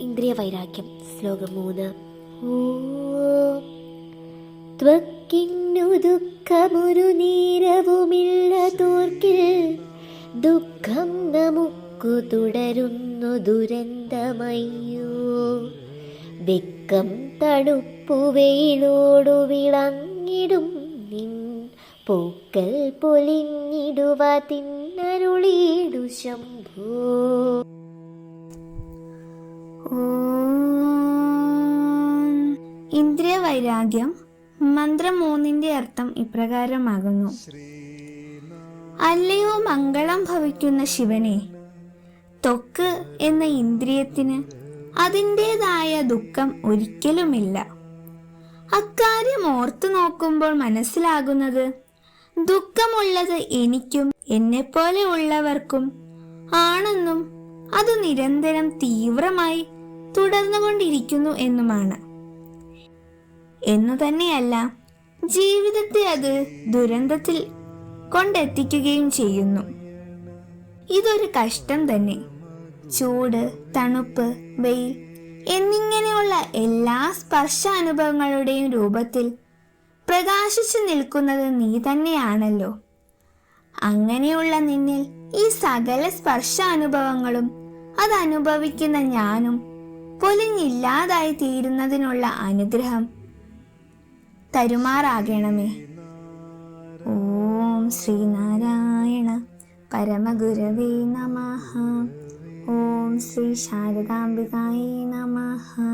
ഇന്ദ്രിയ വൈരാഗ്യം ശ്ലോകം മൂന്ന്. ത്വക്കിന്നു ദുഃഖമൊരു നേരവുമില്ല തോർക്കിൽ. ദുഃഖം നമുക്കു തുടരുന്നു ദുരന്തമയ്യോ. വെക്കം തണുപ്പുവെയിലോടു വിളങ്ങിടും നിൻ. പൂക്കൽ പൊലിഞ്ഞിടുവ തിന്നരുളീടു ശംഭോ. ഇന്ദ്രിയ വൈരാഗ്യം മന്ത്രം മൂന്നിന്റെ അർത്ഥം ഇപ്രകാരമാകുന്നു. അല്ലയോ മംഗളം ഭവിക്കുന്ന ശിവനെ ത്വക്ക് എന്ന ഇന്ദ്രിയത്തിന് അതിന്റെതായ ദുഃഖം ഒരിക്കലുമില്ല. അക്കാര്യം ഓർത്തു നോക്കുമ്പോൾ മനസ്സിലാകുന്നത് ദുഃഖമുള്ളത് എനിക്കും എന്നെപ്പോലെ ഉള്ളവർക്കും ആണെന്നും അത് നിരന്തരം തീവ്രമായി തുടർന്നുകൊണ്ടിരിക്കുന്നു എന്നുമാണ്. എന്നു തന്നെയല്ല ജീവിതത്തെ അത് ദുരന്തത്തിൽ കൊണ്ടെത്തിക്കുകയും ചെയ്യുന്നു. ഇതൊരു കഷ്ടം തന്നെ. ചൂട് തണുപ്പ് വെയിൽ എന്നിങ്ങനെയുള്ള എല്ലാ സ്പർശ അനുഭവങ്ങളുടെയും രൂപത്തിൽ പ്രകാശിച്ചു നിൽക്കുന്നത് നീ തന്നെയാണല്ലോ. അങ്ങനെയുള്ള നിന്നിൽ ഈ സകല സ്പർശാനുഭവങ്ങളും അത് അനുഭവിക്കുന്ന ഞാനും പൊലിഞ്ഞില്ലാതായി തീരുന്നതിനുള്ള അനുഗ്രഹം തരുമാറാകണമേ. ഓം ശ്രീനാരായണ പരമഗുരവേ നമ. ഓം ശ്രീ ശാരദാംബികായേ നമഃ.